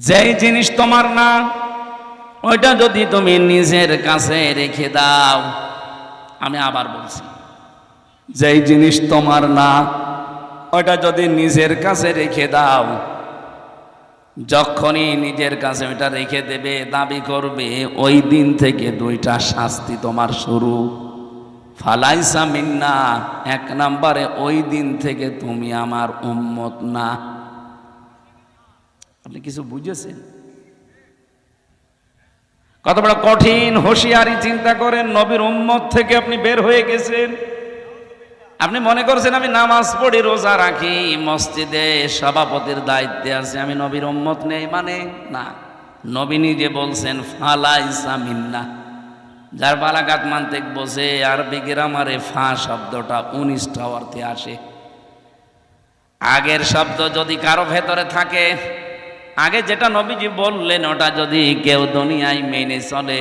যেই জিনিস তোমার না, ওইটা যদি তুমি নিজের কাছে রেখে দাও, আমি আবার বলছি। যেই জিনিস তোমার না, ওইটা যদি নিজের কাছে রেখে দাও, যখনই নিজের কাছে ওইটা রেখে দেবে, দাবি করবে, ওই দিন থেকে দুইটা শাস্তি তোমার শুরু। ফালাইসা মিন্না, এক নম্বরে ওই দিন থেকে তুমি আমার উম্মত না। আপনি কিছু বুঝেছেন? কত বড় কঠিন হুঁশিয়ারি চিন্তা করেন, নবীর উম্মত থেকে আপনি বের হয়ে গেছেন। আপনি মনে করছেন আমি নামাজ পড়ি, রোজা রাখি, মসজিদে সভাপতির দায়িত্বে আছে, আমি নবীর উম্মত নেই মানে না। নবী নিজে বলছেন ফালাই সামিন্না যার বালাঘাট মান্তিক বসে আরবি গ্রামারে ফা শব্দটা উনিশটা অর্থে আসে। আগের শব্দ যদি কারও ভেতরে থাকে আগে যেটা নবীজি বললেন, ওটা যদি কেউ দুনিয়ায় মেনে চলে,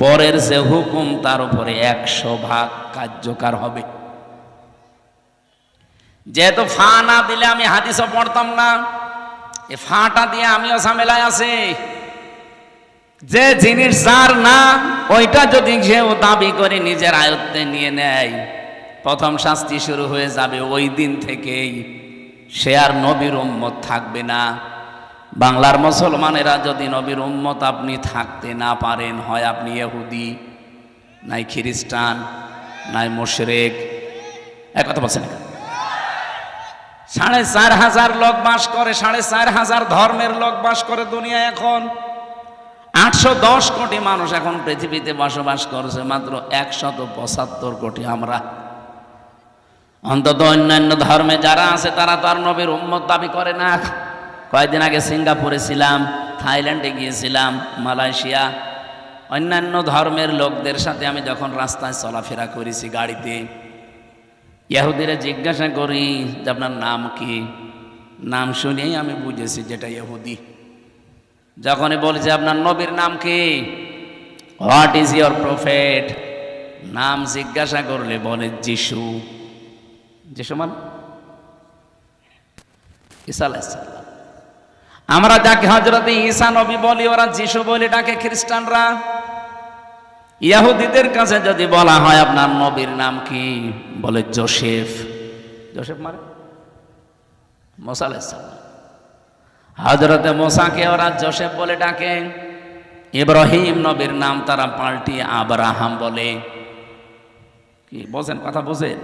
পরের সে হুকুম তার উপরে একশো ভাগ কার্যকর হবে। যেহেতু ফা না দিলে আমি হাদিসও পড়তাম না, এ ফাটা দিয়ে আমিও ঝামেলায় আছি। যে জিনিস যার না ওইটা যদি কেউ দাবি করে নিজের আয়ত্তে নিয়ে নেয়, প্রথম শাস্তি শুরু হয়ে যাবে ওই দিন থেকেই। সে আর নবীর উম্মত থাকবে না। বাংলার মুসলমানেরা যদি নবীর উম্মত আপনি থাকতে না পারেন, হয় আপনি ইহুদি, নাই খ্রিস্টান, নাই মুশরেক। এক কথা বলছেন সাড়ে চার হাজার লোক বাস করে, সাড়ে চার হাজার ধর্মের লোক বাস করে দুনিয়া এখন। আটশো দশ কোটি মানুষ এখন পৃথিবীতে বসবাস করছে, মাত্র একশত পঁচাত্তর কোটি আমরা। অন্তত অন্যান্য ধর্মে যারা আছে, তারা তো আর নবীর উম্মত দাবি করে না। কয়েকদিন আগে সিঙ্গাপুরে ছিলাম, থাইল্যান্ডে গিয়েছিলাম, মালয়েশিয়া। অন্যান্য ধর্মের লোকদের সাথে আমি যখন রাস্তায় চলাফেরা করেছি গাড়িতে, ইহুদিরা জিজ্ঞাসা করি, যে আপনার নাম কি? নাম শুনেই আমি বুঝেছি যেটা ইহুদি। যখনই বলছে আপনার নবীর নাম কি? হোয়াট ইজ ইয়োর প্রফেট নাম জিজ্ঞাসা করলে বলে, যিশু। যিশু মানে? আলাইহিসসালাম আমরা যাকে হজরতে ঈসা নবী বলি, ওরা যিশু বলে ডাকে খ্রিস্টানরা। ইয়াহুদিদের কাছে যদি বলা হয়, আপনার নবীর নাম কি? বলে, জোসেফ। জোসেফ মানে? মোসা আলাইহিসসালাম হজরতে মোসাকে ওরা জোসেফ বলে ডাকে। ইব্রাহিম নবীর নাম তারা পাল্টি আবরাহাম বলে। কি, বোঝেন, কথা বোঝেন?